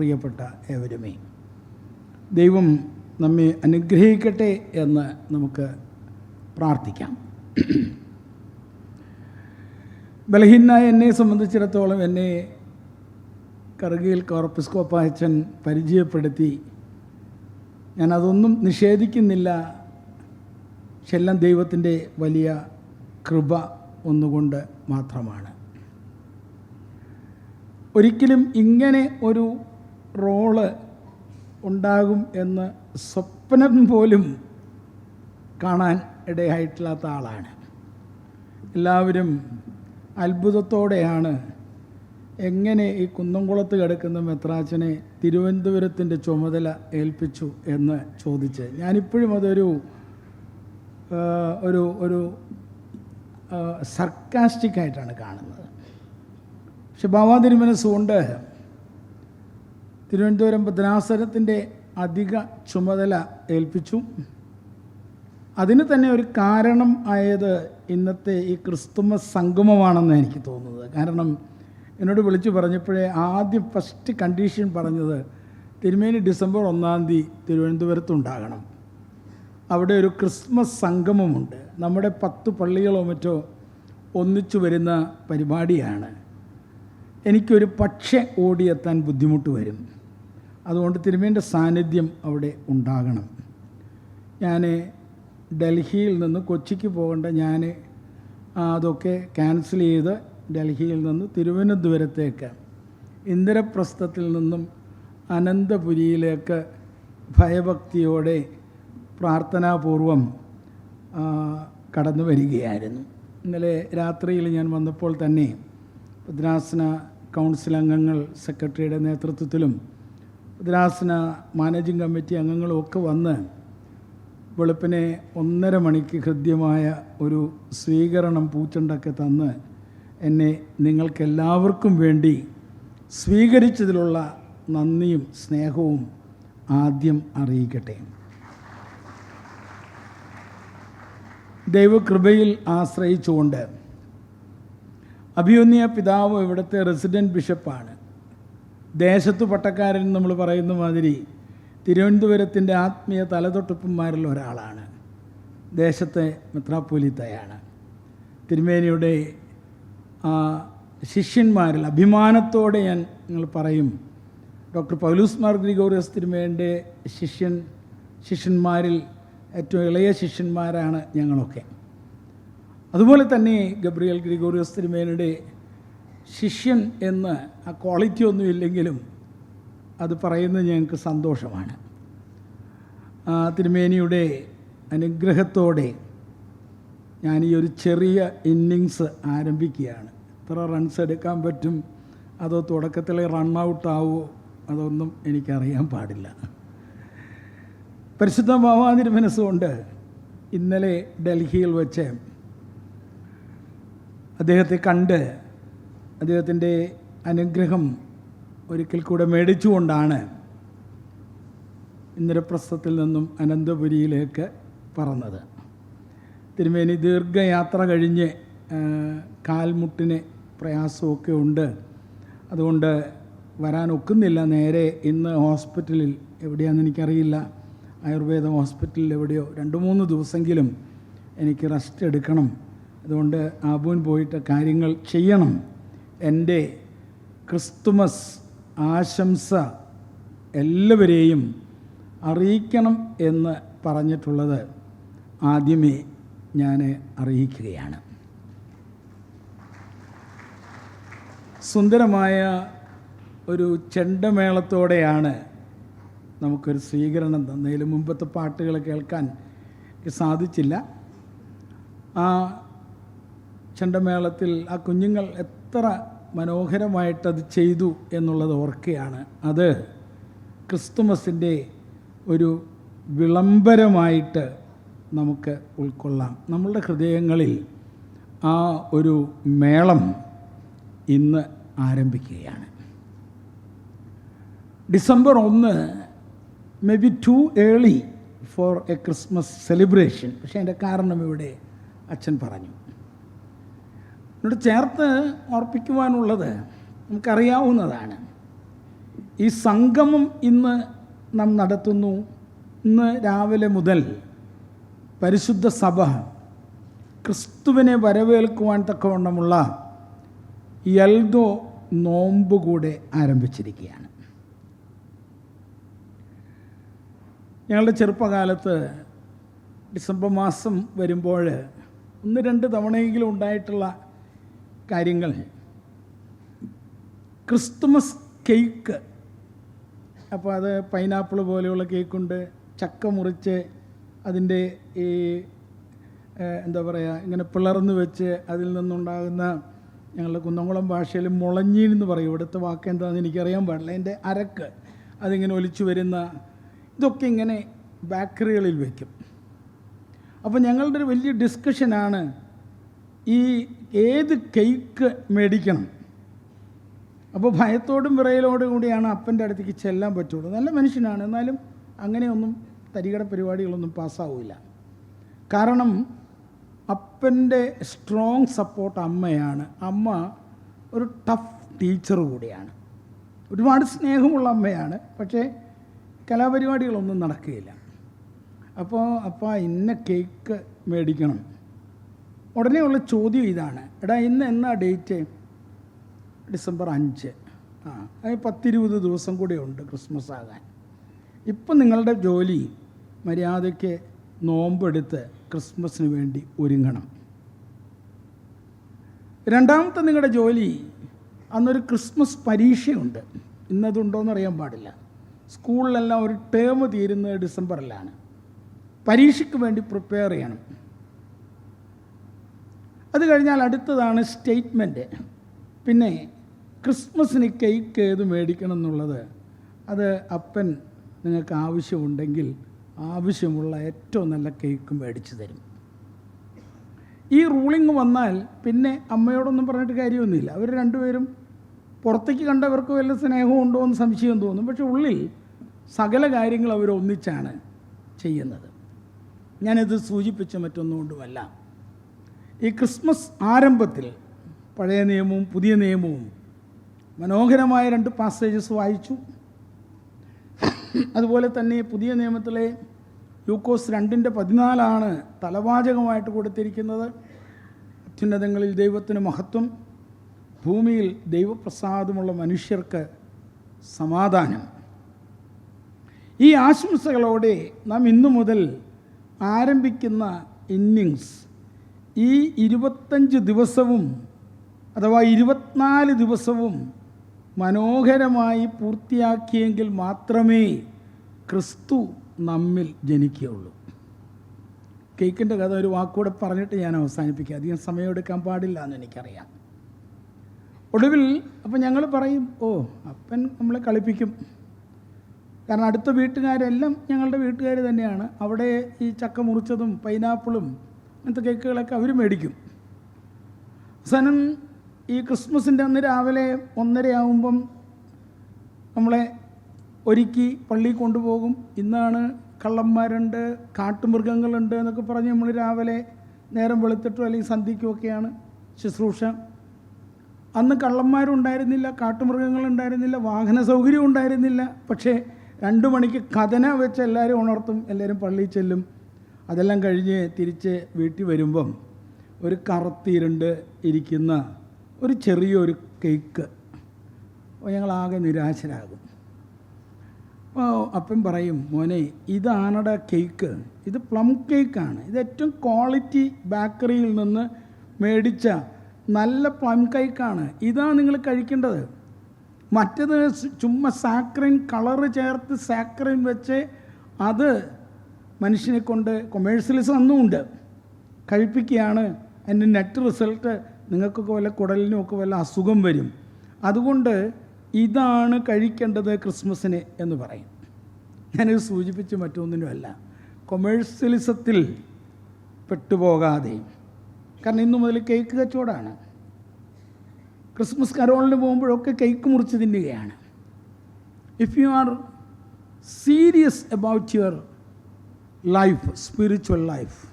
പ്രിയപ്പെട്ട ഏവരുമേ ദൈവം നമ്മെ അനുഗ്രഹിക്കട്ടെ എന്ന് നമുക്ക് പ്രാർത്ഥിക്കാം. ബലഹീനായ എന്നെ സംബന്ധിച്ചിടത്തോളം എന്നെ കറുകയിൽ കോർപ്പിസ്കോപ്പ അച്ഛൻ പരിചയപ്പെടുത്തി ഞാനതൊന്നും നിഷേധിക്കുന്നില്ല. പക്ഷെ എല്ലാം ദൈവത്തിന്റെ വലിയ കൃപ ഒന്നുകൊണ്ട് മാത്രമാണ്. ഒരിക്കലും ഇങ്ങനെ ഒരു റോൾ ഉണ്ടാകും എന്ന് സ്വപ്നം പോലും കാണാൻ ഇടയായിട്ടില്ലാത്ത ആളാണ്. എല്ലാവരും അത്ഭുതത്തോടെയാണ് എങ്ങനെ ഈ കുന്നംകുളത്ത് കിടക്കുന്ന മെത്രാച്ചനെ തിരുവനന്തപുരത്തിന്റെ ചുമതല ഏൽപ്പിച്ചു എന്ന് ചോദിച്ച്. ഞാനിപ്പോഴും അതൊരു ഒരു ഒരു സർക്കാസ്റ്റിക്കായിട്ടാണ് കാണുന്നത്. പക്ഷെ ബാബാ തിരുമനസ്സുകൊണ്ട് തിരുവനന്തപുരം ഭദ്രാസനത്തിന്റെ അധിക ചുമതല ഏൽപ്പിച്ചു. അതിന് തന്നെ ഒരു കാരണം ആയത് ഇന്നത്തെ ഈ ക്രിസ്തുമസ് സംഗമമാണെന്ന് എനിക്ക് തോന്നുന്നത്. കാരണം എന്നോട് വിളിച്ചു പറഞ്ഞപ്പോഴേ ആദ്യം ഫസ്റ്റ് കണ്ടീഷൻ പറഞ്ഞത് തിരുമേനി ഡിസംബർ ഒന്നാം തീയതി തിരുവനന്തപുരത്തുണ്ടാകണം. അവിടെ ഒരു ക്രിസ്മസ് സംഗമമുണ്ട്. നമ്മുടെ പത്ത് പള്ളികളോ മറ്റോ ഒന്നിച്ചു വരുന്ന പരിപാടിയാണ്. എനിക്കൊരു പക്ഷെ ഓടിയെത്താൻ ബുദ്ധിമുട്ട് വരും. അതുകൊണ്ട് തിരുമേന്റെ സാന്നിധ്യം അവിടെ ഉണ്ടാകണം. ഞാൻ ഡൽഹിയിൽ നിന്ന് കൊച്ചിക്ക് പോകേണ്ട ഞാൻ അതൊക്കെ ക്യാൻസൽ ചെയ്ത് ഡൽഹിയിൽ നിന്ന് തിരുവനന്തപുരത്തേക്ക് ഇന്ദിരപ്രസ്ഥത്തിൽ നിന്നും അനന്തപുരിയിലേക്ക് ഭയഭക്തിയോടെ പ്രാർത്ഥനാപൂർവം കടന്നു വരികയായിരുന്നു. ഇന്നലെ രാത്രിയിൽ ഞാൻ വന്നപ്പോൾ തന്നെ ഭദ്രാസന കൗൺസിൽ അംഗങ്ങൾ സെക്രട്ടറിയുടെ നേതൃത്വത്തിലും ഭദ്രാസന മാനേജിംഗ് കമ്മിറ്റി അംഗങ്ങളും ഒക്കെ വന്ന് വെളുപ്പിനെ ഒന്നര മണിക്ക് ഹൃദ്യമായ ഒരു സ്വീകരണം പൂച്ചണ്ടൊക്കെ തന്ന് എന്നെ നിങ്ങൾക്കെല്ലാവർക്കും വേണ്ടി സ്വീകരിച്ചതിലുള്ള നന്ദിയും സ്നേഹവും ആദ്യം അറിയിക്കട്ടെ. ദൈവകൃപയിൽ ആശ്രയിച്ചുകൊണ്ട് അഭിയോന്യ പിതാവ് ഇവിടുത്തെ റെസിഡന്റ് ബിഷപ്പാണ്. ദേശത്തു പട്ടക്കാരൻ നമ്മൾ പറയുന്ന മാതിരി തിരുവനന്തപുരത്തിന്റെ ആത്മീയ തലതൊട്ടപ്പന്മാരിൽ ഒരാളാണ്. ദേശത്തെ മെത്രാപ്പൊലിത്തയാണ്. തിരുമേനിയുടെ ആ, ശിഷ്യന്മാരിൽ അഭിമാനത്തോടെ ഞാൻ നിങ്ങൾ പറയും ഡോക്ടർ പൗലൂസ് മാർ ഗ്രിഗോറിയസ് തിരുമേന്റെ ശിഷ്യൻ ശിഷ്യന്മാരിൽ ഏറ്റവും ഇളയ ശിഷ്യന്മാരാണ് ഞങ്ങളൊക്കെ. അതുപോലെ തന്നെ ഗബ്രിയൽ ഗ്രിഗോറിയസ് തിരുമേനയുടെ ശിഷ്യൻ എന്ന് ആ ക്വാളിറ്റി ഒന്നും ഇല്ലെങ്കിലും അത് പറയുന്നത് ഞങ്ങൾക്ക് സന്തോഷമാണ്. തിരുമേനിയുടെ അനുഗ്രഹത്തോടെ ഞാൻ ഈ ഒരു ചെറിയ ഇന്നിങ്സ് ആരംഭിക്കുകയാണ്. എത്ര റൺസ് എടുക്കാൻ പറ്റും അതോ തുടക്കത്തിലെ റൺ ഔട്ട് ആവുമോ അതൊന്നും എനിക്കറിയാൻ പാടില്ല. പരിശുദ്ധ മാവാതിരി മനസ്സുകൊണ്ട് ഇന്നലെ ഡൽഹിയിൽ വെച്ച് അദ്ദേഹത്തെ കണ്ട് അദ്ദേഹത്തിന്റെ അനുഗ്രഹം ഒരിക്കൽ കൂടെ മേടിച്ചുകൊണ്ടാണ് ഇന്ദ്രപ്രസ്ഥത്തിൽ നിന്നും അനന്തപുരിയിലേക്ക് പറന്നത്. തിരുമേനി ദീർഘയാത്ര കഴിഞ്ഞ് കാൽമുട്ടിന് പ്രയാസമൊക്കെ ഉണ്ട്. അതുകൊണ്ട് വരാൻ ഒക്കുന്നില്ല നേരെ ഇന്ന് ഹോസ്പിറ്റലിൽ എവിടെയാണെന്ന് എനിക്കറിയില്ല. ആയുർവേദ ഹോസ്പിറ്റലിൽ എവിടെയോ രണ്ട് മൂന്ന് ദിവസമെങ്കിലും എനിക്ക് റെസ്റ്റ് എടുക്കണം. അതുകൊണ്ട് ആബുവിൻ പോയിട്ട് കാര്യങ്ങൾ ചെയ്യണം. എന്റെ ക്രിസ്തുമസ് ആശംസ എല്ലാവരെയും അറിയിക്കണം എന്ന് പറഞ്ഞിട്ടുള്ളത് ആദ്യമേ ഞാൻ അറിയിക്കുകയാണ്. സുന്ദരമായ ഒരു ചെണ്ടമേളത്തോടെയാണ് നമുക്കൊരു സ്വീകരണം തന്നതിൽ മുമ്പത്തെ പാട്ടുകൾ കേൾക്കാൻ സാധിച്ചില്ല. ആ ചെണ്ടമേളത്തിൽ ആ കുഞ്ഞുങ്ങൾ എത്ര മനോഹരമായിട്ടത് ചെയ്തു എന്നുള്ളത് ഓർക്കുകയാണ്. അത് ക്രിസ്തുമസിന്റെ ഒരു വിളംബരമായിട്ട് നമുക്ക് ഉൾക്കൊള്ളാം. നമ്മളുടെ ഹൃദയങ്ങളിൽ ആ ഒരു മേളം ഇന്ന് ആരംഭിക്കുകയാണ്. ഡിസംബർ ഒന്ന് may be too early for a Christmas celebration പക്ഷേ അതിന്റെ കാരണം ഇവിടെ അച്ഛൻ പറഞ്ഞു. എന്നോട് ചേർത്ത് ഓർപ്പിക്കുവാനുള്ളത് നമുക്കറിയാവുന്നതാണ്. ഈ സംഗമം ഇന്ന് നാം നടത്തുന്നു. ഇന്ന് രാവിലെ മുതൽ പരിശുദ്ധ സഭ ക്രിസ്തുവിനെ വരവേൽക്കുവാൻ തക്കവണ്ണമുള്ള എൽദോ നോമ്പ് കൂടെ ആരംഭിച്ചിരിക്കുകയാണ്. ഞങ്ങളുടെ ചെറുപ്പകാലത്ത് ഡിസംബർ മാസം വരുമ്പോൾ ഒന്ന് രണ്ട് തവണയെങ്കിലും ഉണ്ടായിട്ടുള്ള കാര്യങ്ങൾ. Christmas cake. അപ്പോൾ അത് പൈനാപ്പിൾ പോലെയുള്ള കേക്കുണ്ട്. ചക്ക മുറിച്ച് അതിന്റെ ഈ എന്താ പറയുക ഇങ്ങനെ പിളർന്ന് വെച്ച് അതിൽ നിന്നുണ്ടാകുന്ന ഞങ്ങളുടെ കുന്നംകുളം ഭാഷയിൽ മുളഞ്ഞീൻ എന്ന് പറയും. ഇവിടുത്തെ വാക്ക് എന്താണെന്ന് എനിക്കറിയാൻ പാടില്ല. അതിന്റെ അരക്ക് അതിങ്ങനെ ഒലിച്ചു വരുന്ന ഇതൊക്കെ ഇങ്ങനെ ബേക്കറികളിൽ വയ്ക്കും അപ്പോൾ ഞങ്ങളുടെ ഒരു വലിയ ഡിസ്കഷനാണ് ഈ ഏത് കേക്ക് മേടിക്കണം? അപ്പോൾ ഭയത്തോടും വിറയലോടും കൂടിയാണ് അപ്പന്റെ അടുത്തേക്ക് ചെല്ലാൻ പറ്റുള്ളൂ. നല്ല മനുഷ്യനാണ്. എന്നാലും അങ്ങനെയൊന്നും തരികട പരിപാടികളൊന്നും പാസ്സാവില്ല. കാരണം അപ്പന്റെ സ്ട്രോങ് സപ്പോർട്ട് അമ്മയാണ്. അമ്മ ഒരു ടഫ് ടീച്ചർ കൂടിയാണ്. ഒരുപാട് സ്നേഹമുള്ള അമ്മയാണ്. പക്ഷേ കലാപരിപാടികളൊന്നും നടക്കുകയില്ല. അപ്പോൾ അപ്പ ഇന്ന കേക്ക് മേടിക്കണം. ഉടനെയുള്ള ചോദ്യം ഇതാണ്. എടാ ഇന്ന് എന്നാ ഡേറ്റ്? ഡിസംബർ അഞ്ച്. ആ അത് പത്തിരുപത് ദിവസം കൂടെ ഉണ്ട് ക്രിസ്മസ് ആകാൻ. ഇപ്പം നിങ്ങളുടെ ജോലി മര്യാദയ്ക്ക് നോമ്പെടുത്ത് ക്രിസ്മസിന് വേണ്ടി ഒരുങ്ങണം. രണ്ടാമത്തെ നിങ്ങളുടെ ജോലി അന്നൊരു ക്രിസ്മസ് പരീക്ഷയുണ്ട്. ഇന്നതുണ്ടോയെന്ന് അറിയാൻ പാടില്ല. സ്കൂളിലെല്ലാം ഒരു ടേം തീരുന്നത് ഡിസംബറിലാണ്. പരീക്ഷയ്ക്ക് വേണ്ടി പ്രിപ്പയർ ചെയ്യണം. അത് കഴിഞ്ഞാൽ അടുത്തതാണ് സ്റ്റേറ്റ്മെന്റ്. പിന്നെ ക്രിസ്മസിന് കേക്ക് ഏത് മേടിക്കണം എന്നുള്ളത് അത് അപ്പൻ നിങ്ങൾക്ക് ആവശ്യമുണ്ടെങ്കിൽ ആവശ്യമുള്ള ഏറ്റവും നല്ല കേക്ക് മേടിച്ചു തരും. ഈ റൂളിംഗ് വന്നാൽ പിന്നെ അമ്മയോടൊന്നും പറഞ്ഞിട്ട് കാര്യമൊന്നുമില്ല. അവർ രണ്ടുപേരും പുറത്തേക്ക് കണ്ടവർക്ക് വല്ല സ്നേഹവും ഉണ്ടോ എന്ന് സംശയം തോന്നും. പക്ഷെ ഉള്ളിൽ സകല കാര്യങ്ങൾ അവർ ഒന്നിച്ചാണ് ചെയ്യുന്നത്. ഞാനിത് സൂചിപ്പിച്ച മറ്റൊന്നുകൊണ്ടുമല്ല ഈ ക്രിസ്മസ് ആരംഭത്തിൽ പഴയ നിയമവും പുതിയ നിയമവും മനോഹരമായ രണ്ട് പാസേജസ് വായിച്ചു. അതുപോലെ തന്നെ പുതിയ നിയമത്തിലെ യൂക്കോസ് രണ്ടിന്റെ പതിനാലാണ് തലവാചകമായിട്ട് കൊടുത്തിരിക്കുന്നത്. അത്യുന്നതങ്ങളിൽ ദൈവത്തിന് മഹത്വം ഭൂമിയിൽ ദൈവപ്രസാദമുള്ള മനുഷ്യർക്ക് സമാധാനം. ഈ ആശംസകളോടെ നാം ഇന്നു മുതൽ ആരംഭിക്കുന്ന ഇന്നിങ്സ് ഈ ഇരുപത്തഞ്ച് ദിവസവും അഥവാ ഇരുപത്തിനാല് ദിവസവും മനോഹരമായി പൂർത്തിയാക്കിയെങ്കിൽ മാത്രമേ ക്രിസ്തു നമ്മിൽ ജനിക്കുകയുള്ളൂ. കേക്കിന്റെ കഥ ഒരു വാക്കൂടെ പറഞ്ഞിട്ട് ഞാൻ അവസാനിപ്പിക്കുക അധികം സമയമെടുക്കാൻ പാടില്ല എന്ന് എനിക്കറിയാം. ഒടുവിൽ അപ്പം ഞങ്ങൾ പറയും ഓ അപ്പൻ നമ്മളെ കളിപ്പിക്കും. കാരണം അടുത്ത വീട്ടുകാരെല്ലാം ഞങ്ങളുടെ വീട്ടുകാർ തന്നെയാണ്. അവിടെ ഈ ചക്ക മുറിച്ചതും പൈനാപ്പിളും അങ്ങനത്തെ കേക്കുകളൊക്കെ അവർ മേടിക്കും. അവസാനം ഈ ക്രിസ്മസിന്റെ അന്ന് രാവിലെ ഒന്നരയാവുമ്പം നമ്മളെ ഒരുക്കി പള്ളിയിൽ കൊണ്ടുപോകും. ഇന്നാണ് കള്ളന്മാരുണ്ട് കാട്ടുമൃഗങ്ങളുണ്ട് എന്നൊക്കെ പറഞ്ഞ് നമ്മൾ രാവിലെ നേരം വെളുത്തിട്ടോ അല്ലെങ്കിൽ സന്ധിക്കുമൊക്കെയാണ് ശുശ്രൂഷ. അന്ന് കള്ളന്മാരുണ്ടായിരുന്നില്ല കാട്ടുമൃഗങ്ങളുണ്ടായിരുന്നില്ല വാഹന സൗകര്യം ഉണ്ടായിരുന്നില്ല. പക്ഷേ രണ്ട് മണിക്ക് കഥന വെച്ച് എല്ലാവരും ഉണർത്തും എല്ലാവരും പള്ളിയിൽ ചെല്ലും. അതെല്ലാം കഴിഞ്ഞ് തിരിച്ച് വീട്ടിൽ വരുമ്പം ഒരു കറുത്തിരുണ്ട് ഇരിക്കുന്ന ഒരു ചെറിയൊരു കേക്ക്. ഞങ്ങളാകെ നിരാശരാകും. അപ്പോൾ അപ്പൻ പറയും മോനെ ഇതാണട കേക്ക്. ഇത് പ്ലം കേക്കാണ്. ഇത് ഏറ്റവും ക്വാളിറ്റി ബേക്കറിയിൽ നിന്ന് മേടിച്ച നല്ല പ്ലം കേക്കാണ്. ഇതാണ് നിങ്ങൾ കഴിക്കേണ്ടത്. മറ്റത് ചുമ്മാ സാക്രൈൻ കളറ് ചേർത്ത് സാക്രൈൻ വെച്ച് അത് മനുഷ്യനെ കൊണ്ട് കൊമേഴ്സ്യലിസം അന്നുമുണ്ട് കഴിപ്പിക്കുകയാണ് അതിന്റെ നെറ്റ് റിസൾട്ട് നിങ്ങൾക്കൊക്കെ വല്ല കുടലിനും ഒക്കെ വല്ല അസുഖം വരും. അതുകൊണ്ട് ഇതാണ് കഴിക്കേണ്ടത് ക്രിസ്മസിന് എന്ന് പറയും. ഞാനിത് സൂചിപ്പിച്ച് മറ്റൊന്നിനുമല്ല. കൊമേഴ്സ്യലിസത്തിൽ പെട്ടുപോകാതെ. കാരണം ഇന്നു മുതൽ കേക്ക് കച്ചവടമാണ്. ക്രിസ്മസ് കരോളിന് പോകുമ്പോഴൊക്കെ കേക്ക് മുറിച്ച് തിന്നുകയാണ്. If you are serious about your life spiritual life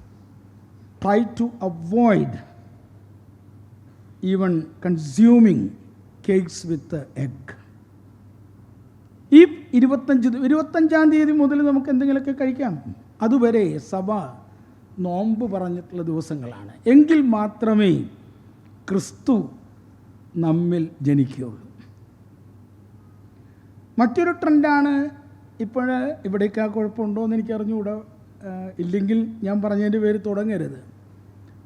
try to avoid even consuming cakes with egg ഇരുപത്തഞ്ച് ഇരുപത്തഞ്ചാം തീയതി മുതൽ നമുക്ക് എന്തെങ്കിലുമൊക്കെ കഴിക്കാം. അതുവരെ സഭ നോമ്പ് പറഞ്ഞിട്ടുള്ള ദിവസങ്ങളാണ്. എങ്കിൽ മാത്രമേ ക്രിസ്തു നമ്മിൽ ജനിക്കുകയുള്ളൂ. മറ്റൊരു ട്രെൻഡാണ് ഇപ്പോൾ ഇവിടേക്ക് ആ കുഴപ്പമുണ്ടോ എന്ന് എനിക്ക് അറിഞ്ഞുകൂടാ ഇല്ലെങ്കിൽ ഞാൻ പറഞ്ഞതിന്റെ പേര് തുടങ്ങരുത്.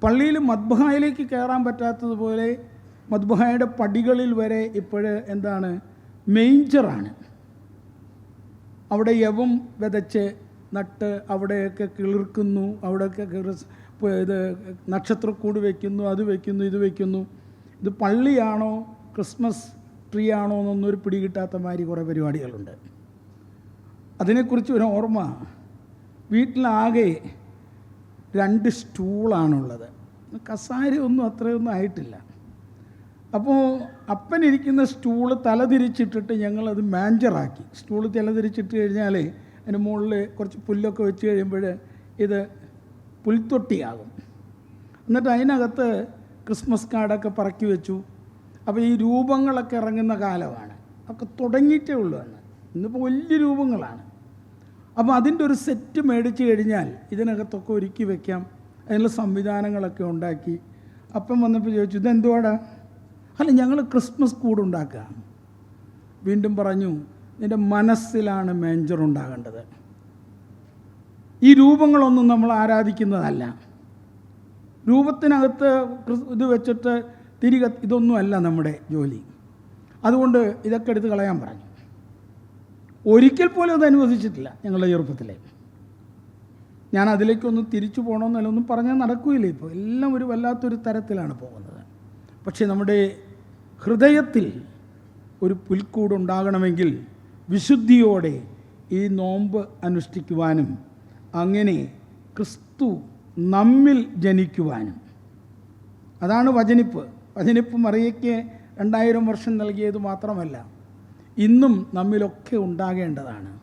പള്ളിയിൽ മദ്ബഹായിലേക്ക് കയറാൻ പറ്റാത്തതുപോലെ മദ്ബഹായുടെ പടികളിൽ വരെ ഇപ്പോൾ എന്താണ്? മെയിഞ്ചറാണ്. അവിടെ യവം വിതച്ച് നട്ട് അവിടെയൊക്കെ കിളിർക്കുന്നു അവിടെയൊക്കെ ഇത് നക്ഷത്രക്കൂട് വയ്ക്കുന്നു അത് വയ്ക്കുന്നു ഇത് വയ്ക്കുന്നു ഇത് പള്ളിയാണോ ക്രിസ്മസ് ട്രീ ആണോ എന്നൊന്നും ഒരു പിടികിട്ടാത്ത മാതിരി കുറേ പരിപാടികളുണ്ട്. അതിനെക്കുറിച്ച് ഒരു ഓർമ്മ വീട്ടിലാകെ രണ്ട് സ്റ്റൂളാണുള്ളത്. കസാരി ഒന്നും അത്രയൊന്നും ആയിട്ടില്ല. അപ്പോൾ അപ്പനിരിക്കുന്ന സ്റ്റൂൾ തലതിരിച്ചിട്ടിട്ട് ഞങ്ങളത് മാഞ്ചറാക്കി. സ്റ്റൂൾ തലതിരിച്ചിട്ട് കഴിഞ്ഞാൽ അതിന് മുകളിൽ കുറച്ച് പുല്ലൊക്കെ വെച്ച് കഴിയുമ്പോൾ ഇത് പുൽത്തൊട്ടിയാകും. എന്നിട്ട് അതിനകത്ത് ക്രിസ്മസ് കാർഡൊക്കെ പറക്കി വെച്ചു. അപ്പോൾ ഈ രൂപങ്ങളൊക്കെ ഇറങ്ങുന്ന കാലമാണ്. ഒക്കെ തുടങ്ങിയിട്ടേ ഉള്ളൂ അന്ന്. ഇന്നിപ്പോൾ വലിയ രൂപങ്ങളാണ്. അപ്പോൾ അതിന്റെ ഒരു സെറ്റ് മേടിച്ച് കഴിഞ്ഞാൽ ഇതിനകത്തൊക്കെ ഒരുക്കി വെക്കാം. അതിനുള്ള സംവിധാനങ്ങളൊക്കെ ഉണ്ടാക്കി. അപ്പം വന്നപ്പോൾ ചോദിച്ചു ഇതെന്തുവാടാ? അല്ല ഞങ്ങൾ ക്രിസ്മസ് കൂട് ഉണ്ടാക്കുക. വീണ്ടും പറഞ്ഞു നിന്റെ മനസ്സിലാണ് മേഞ്ചർ ഉണ്ടാകേണ്ടത്. ഈ രൂപങ്ങളൊന്നും നമ്മൾ ആരാധിക്കുന്നതല്ല. രൂപത്തിനകത്ത് ഇത് വെച്ചിട്ട് തിരികെ ഇതൊന്നുമല്ല നമ്മുടെ ജോലി. അതുകൊണ്ട് ഇതൊക്കെ എടുത്ത് കളയാൻ പറഞ്ഞു. ഒരിക്കൽ പോലും അത് അനുവദിച്ചിട്ടില്ല ഞങ്ങളുടെ ചെറുപ്പത്തിലെ ഞാൻ അതിലേക്കൊന്ന് തിരിച്ചു പോകണമെന്നല്ല ഒന്നും പറഞ്ഞാൽ നടക്കുകയില്ല ഇപ്പോൾ എല്ലാം ഒരു വല്ലാത്തൊരു തരത്തിലാണ് പോകുന്നത്. പക്ഷേ നമ്മുടെ ഹൃദയത്തിൽ ഒരു പുൽക്കൂടുണ്ടാകണമെങ്കിൽ വിശുദ്ധിയോടെ ഈ നോമ്പ് അനുഷ്ഠിക്കുവാനും അങ്ങനെ ക്രിസ്തു നമ്മിൽ ജനിക്കുവാനും. അതാണ് വചനിപ്പ്. വചനിപ്പ് മറിയയ്ക്ക് രണ്ടായിരം വർഷം നൽകിയത് മാത്രമല്ല ഇന്നും നമ്മിലൊക്കെ ഉണ്ടാകേണ്ടതാണ്.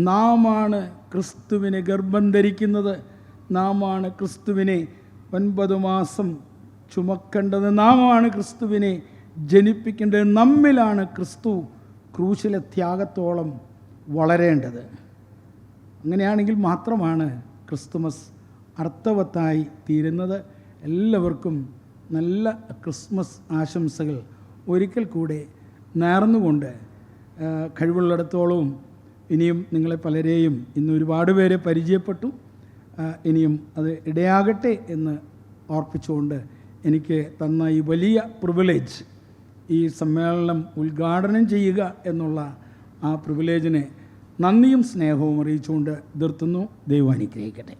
നാമാണ് ക്രിസ്തുവിനെ ഗർഭം ധരിക്കുന്നത്. നാമാണ് ക്രിസ്തുവിനെ ഒൻപത് മാസം ചുമക്കേണ്ടത്. നാമാണ് ക്രിസ്തുവിനെ ജനിപ്പിക്കേണ്ടത്. നമ്മിലാണ് ക്രിസ്തു ക്രൂശിലെ ത്യാഗത്തോളം വളരേണ്ടത്. അങ്ങനെയാണെങ്കിൽ മാത്രമാണ് ക്രിസ്തുമസ് അർത്ഥവത്തായി തീരുന്നത്. എല്ലാവർക്കും നല്ല ക്രിസ്മസ് ആശംസകൾ. ഒരിക്കൽ കൂടെ നേർന്നുകൊണ്ട് കഴിവുള്ളിടത്തോളവും ഇനിയും നിങ്ങളെ പലരെയും ഇന്ന് ഒരുപാട് പേരെ പരിചയപ്പെട്ടു. ഇനിയും അത് ഇടയാകട്ടെ എന്ന് ഓർപ്പിച്ചുകൊണ്ട് എനിക്ക് തന്ന ഈ വലിയ പ്രിവിലേജ് ഈ സമ്മേളനം ഉദ്ഘാടനം ചെയ്യുക എന്നുള്ള ആ പ്രിവിലേജിനെ നന്ദിയും സ്നേഹവും അറിയിച്ചുകൊണ്ട് നിർത്തുന്നു. ദൈവം അനുഗ്രഹിക്കട്ടെ.